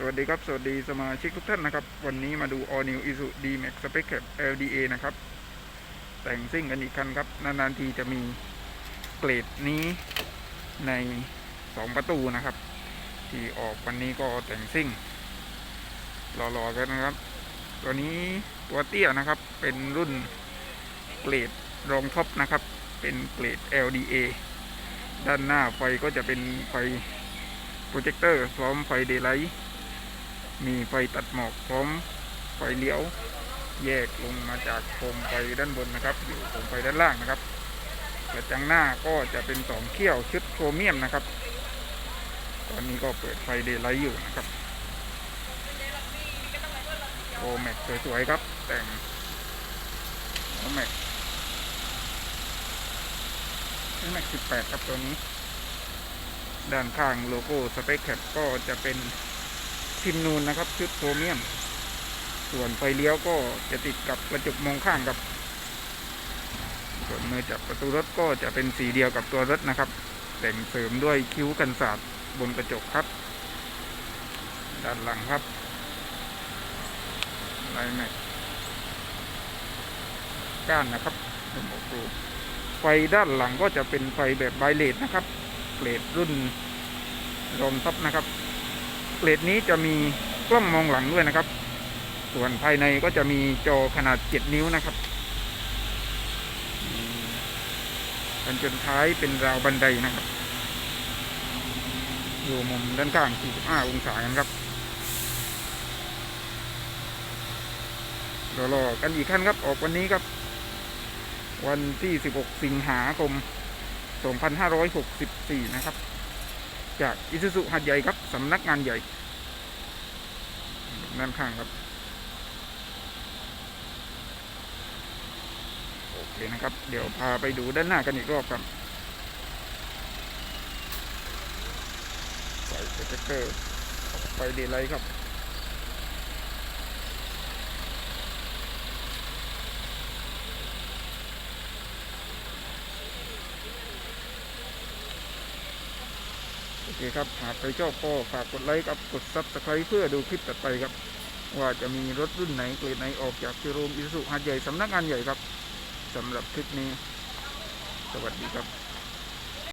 สวัสดีครับ สวัสดีสมาชิกทุกท่านนะครับ วันนี้มาดู All New Isuzu D-Max Spec Cap LDA นะครับ แต่งซิ่งกันอีกคันครับ นานๆทีจะมีเกรดนี้ใน 2 ประตูนะครับ ที่ออกวันนี้ก็แต่งซิ่งรอๆกันนะครับ ตัวนี้ตัวเตี้ยนะครับ เป็นรุ่นเกรดรองท็อปนะครับ เป็นเกรด LDA ด้านหน้าไฟก็จะเป็นไฟโปรเจคเตอร์พร้อมไฟเดย์ไลท์ มีไฟตัดหมอกพร้อมไฟเลี้ยว แยกลงมาจากโคมไฟด้านบนนะครับ อยู่โคมไฟด้านล่างนะครับกระจังหน้าก็จะเป็นสองเขี้ยวชุดโครเมียมนะครับ ตอนนี้ก็เปิดไฟเดย์ไลท์อยู่นะครับโอแม็กสวยๆครับ แต่งโอแม็กโอแม็กสิบแปดครับตัวนี้ ด้านข้างโลโก้สเปคแคปก็จะเป็น พิมพ์นูนนะครับ ชุดโครเมียม ส่วนไฟเลี้ยวก็จะติดกับกระจกมองข้างครับ ส่วนมือจับประตูรถก็จะเป็นสีเดียวกับตัวรถนะครับ แต่งเสริมด้วยคิ้วกันศาสตร์บนกระจกครับ ด้านหลังครับลายแม็กก้านนะครับผมบอกดูไฟด้านหลังก็จะเป็นไฟแบบไบเลดนะครับเกรดรุ่นรอมท็อปนะครับ เกรดนี้จะมีกล้องมองหลังด้วยนะครับ ส่วนภายในก็จะมีจอขนาด 7 นิ้วนะครับกันจนท้ายเป็นราวบันไดนะครับ อยู่มุมด้านข้าง 45 องศากันครับรอๆกันอีกขั้นครับ ออกวันนี้ครับ วันที่ 16 สิงหาคม 2564 นะครับ จากอิซุสุหัดใหญ่ครับสำนักงานใหญ่ด้านข้างครับโอเคนะครับ เดี๋ยวพาไปดูด้านหน้ากันอีกรอบครับใส่โปเจคเตอร์ไฟเดย์ไลท์ครับ โอเคครับ หากใครชอบก็ฝากกดไลค์กับกดซับสไครต์เพื่อดูคลิปต่อไปครับ ว่าจะมีรถรุ่นไหนเกรดไหนออกจากโชว์รูมอิสุหัดใหญ่สำนักงานใหญ่ครับสำหรับคลิปนี้ สวัสดีครับ